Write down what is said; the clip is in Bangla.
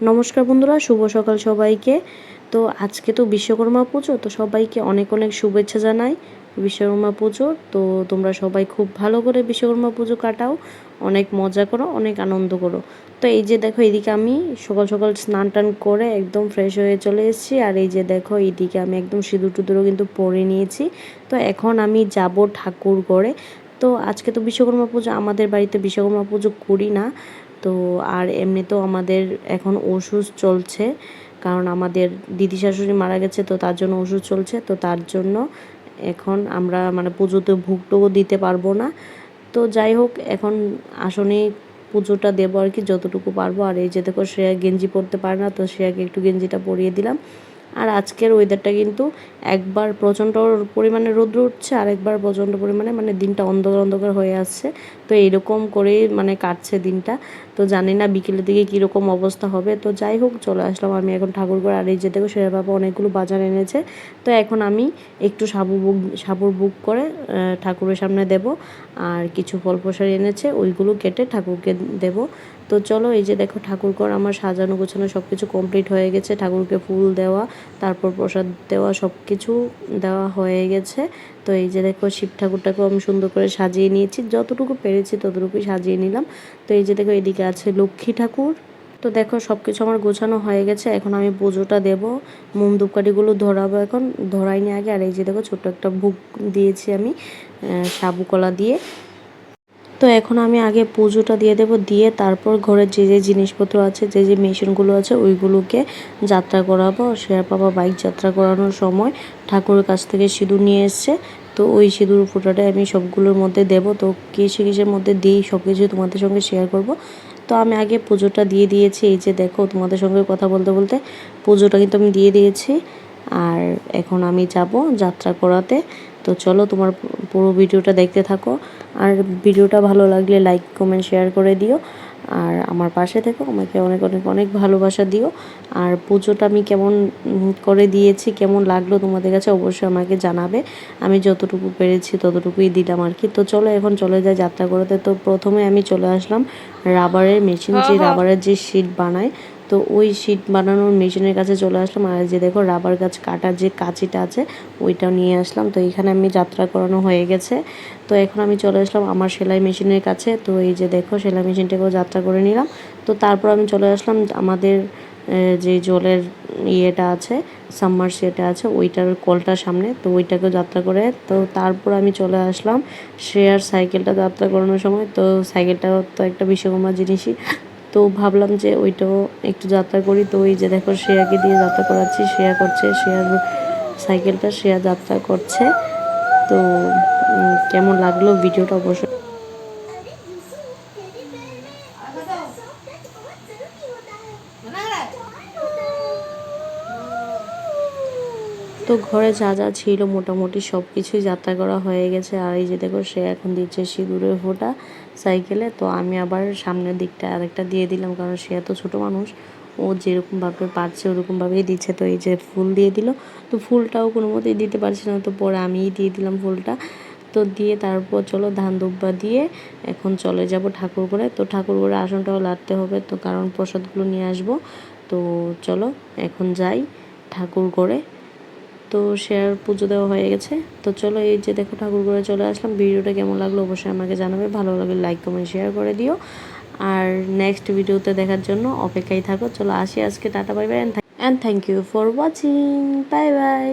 নমস্কার বন্ধুরা, শুভ সকাল সবাইকে। তো আজকে তো বিশ্বকর্মা পুজো, তো সবাইকে অনেক অনেক শুভেচ্ছা জানাই বিশ্বকর্মা পুজো। তো তোমরা সবাই খুব ভালো করে বিশ্বকর্মা পুজো কাটাও, অনেক মজা করো, অনেক আনন্দ করো। তো এই যে দেখো এদিকে আমি সকাল সকাল স্নান টান করে একদম ফ্রেশ হয়ে চলে এসেছি। আর এই যে দেখো, এইদিকে আমি একদম সিঁদুর টুদুরও কিন্তু পরে নিয়েছি। তো এখন আমি যাব ঠাকুর ঘরে। তো আজকে তো বিশ্বকর্মা পুজো, আমাদের বাড়িতে বিশ্বকর্মা পুজো করি না। তো আর এমনিতেও আমাদের এখন ওষুধ চলছে, কারণ আমাদের দিদি শাশুড়ি মারা গেছে তো তার জন্য ওষুধ চলছে, তো তার জন্য এখন আমরা মানে পুজোতে ভুগটুকু দিতে পারব না। তো যাই হোক, এখন আসনে পুজোটা দেবো আর কি, যতটুকু পারব। আর এই যে দেখো শ্রেয়া গেঞ্জি পরতে পারে না, তো শ্রেয়াকে একটু গেঞ্জিটা পরিয়ে দিলাম। আর আজকের ওয়েদারটা কিন্তু একবার প্রচণ্ড পরিমাণে রৌদ্র উঠছে, আর একবার প্রচণ্ড পরিমাণে মানে দিনটা অন্ধকার অন্ধকার হয়ে আসছে। তো এইরকম করেই মানে কাটছে দিনটা। তো জানি না বিকেলের দিকে কীরকম অবস্থা হবে। তো যাই হোক, চলে আসলাম আমি এখন ঠাকুরঘর। আর এই যে দেখো, সেরা বাবা অনেকগুলো বাজার এনেছে। তো এখন আমি একটু সাবু বুক, সাবুর বুক করে ঠাকুরের সামনে দেব। আর কিছু ফল প্রসারি এনেছে, ওইগুলো কেটে ঠাকুরকে দেব। তো চলো, এই যে দেখো, ঠাকুরঘর আমার সাজানো গোছানো সব কিছু কমপ্লিট হয়ে গেছে। ঠাকুরকে ফুল দেওয়া, তারপর প্রসাদ দেওয়া সব কিছু দেওয়া হয়ে গেছে। তো এই যে দেখো শিব ঠাকুরটাকেও আমি সুন্দর করে সাজিয়ে নিয়েছি। যতটুকু পেরেছি ততটুকুই সাজিয়ে নিলাম। তো এই যে দেখো এদিকে আছে লক্ষ্মী ঠাকুর। তো দেখো সব কিছু আমার গোছানো হয়ে গেছে। এখন আমি পুজোটা দেব। মোম ধূপকাঠিগুলো ধরাবো এখন। ধরাইনি আগে। আর এই যে দেখো ছোট্ট একটা বুক দিয়েছি আমি সাবু কলা দিয়ে। তো এখন আমি আগে পুজোটা দিয়ে দেব, দিয়ে তারপর ঘরের যে যে জিনিসপত্র আছে, যে যে মেশিনগুলো আছে, ওইগুলোকে যাত্রা করাবো। শেয়ার বাবা বাইক যাত্রা করানোর সময় ঠাকুরের কাছ থেকে সিঁদুর নিয়ে এসছে। তো ওই সিঁদুর ফোটাটা আমি সবগুলোর মধ্যে দেব। তো কিসে কিসের মধ্যে দিই সব কিছু তোমাদের সঙ্গে শেয়ার করব। তো আমি আগে পুজোটা দিয়ে দিয়েছি। এই যে দেখো, তোমাদের সঙ্গে কথা বলতে বলতে পুজোটা কিন্তু আমি দিয়ে দিয়েছি। আর এখন আমি যাব যাত্রা করাতে। তো চলো তোমার পুরো ভিডিওটা দেখতে থাকো। আর ভিডিওটা ভালো লাগলে লাইক কমেন্ট শেয়ার করে দিও। আর আমার পাশে থেকো আমাকে অনেক অনেক অনেক ভালোবাসা দিও। আর পুজোটা আমি কেমন করে দিয়েছি কেমন লাগল তোমাদের কাছে অবশ্যই আমাকে জানাবে। আমি যতটুকু পেরেছি ততটুকুই দিলাম আর কি। তো চলো এখন চলে যাই যাত্রা করতে। তো প্রথমে আমি চলে আসলাম রাবারের মেশিন যে রাবারের যে শিট বানায় তো ওই শিট বানানোর মেশিনের কাছে চলে আসলাম। আর যে দেখো রাবার গাছ কাটার যে কাঁচিটা আছে ওইটাও নিয়ে আসলাম। তো এখানে আমি যাত্রা করানো হয়ে গেছে। তো এখন আমি চলে আসলাম আমার সেলাই মেশিনের কাছে। তো এই যে দেখো, সেলাই মেশিনটাকেও যাত্রা করে নিলাম। তো তারপর আমি চলে আসলাম আমাদের যে জলের ইয়েটা আছে সাম্মার সেটা আছে, ওইটার কলটার সামনে। তো ওইটাকেও যাত্রা করে, তো তারপর আমি চলে আসলাম শ্রেয়ার সাইকেলটা যাত্রা করানোর সময়। তো সাইকেলটা তো একটা বিশ্বকর্মা জিনিসই। তো ভাবলাম যে ওইটাও একটু যাত্রা করি। তো ওই যে দেখো শ্রেয়াকে দিয়ে যাত্রা করাচ্ছি, শ্রেয়া করছে, শ্রেয়ার সাইকেলটা, শ্রেয়া যাত্রা করছে। তো কেমন লাগল ভিডিওটা অবশ্যই তো ঘরে যা যা ছিল মোটামুটি সব কিছুই যাত্রা করা হয়ে গেছে। আর এই যে দেখো, সে এখন দিচ্ছে সিঁদুরের ফোঁটা সাইকেলে। তো আমি আবার সামনের দিকটা আরেকটা দিয়ে দিলাম, কারণ সে এত ছোটো মানুষ। ও যেরকমভাবে পারছে, ওরকমভাবেই দিচ্ছে। তো এই যে ফুল দিয়ে দিল। তো ফুলটাও কোনো মতেই দিতে পারছি না। তো পরে আমিই দিয়ে দিলাম ফুলটা। তো দিয়ে তারপর চলো ধান দুব্বা দিয়ে এখন চলে যাব ঠাকুর করে তো ঠাকুর করে আসনটাও লাটতে হবে, তো কারণ প্রসাদগুলো নিয়ে আসব। তো চলো এখন যাই ঠাকুর করে তো শেয়ার পুজো দেওয়া হয়ে গেছে। তো চলো এই যে দেখো ঠাকুর করে চলে আসলাম। ভিডিওটা কেমন লাগল অবশ্যই আমাকে জানাবে। ভালো লাগলে লাইক কমেন্ট শেয়ার করে দিও। আর নেক্সট ভিডিওতে দেখার জন্য অপেক্ষায় থাকো। চলো আসি আজকে tata bye bye and thank you for watching bye bye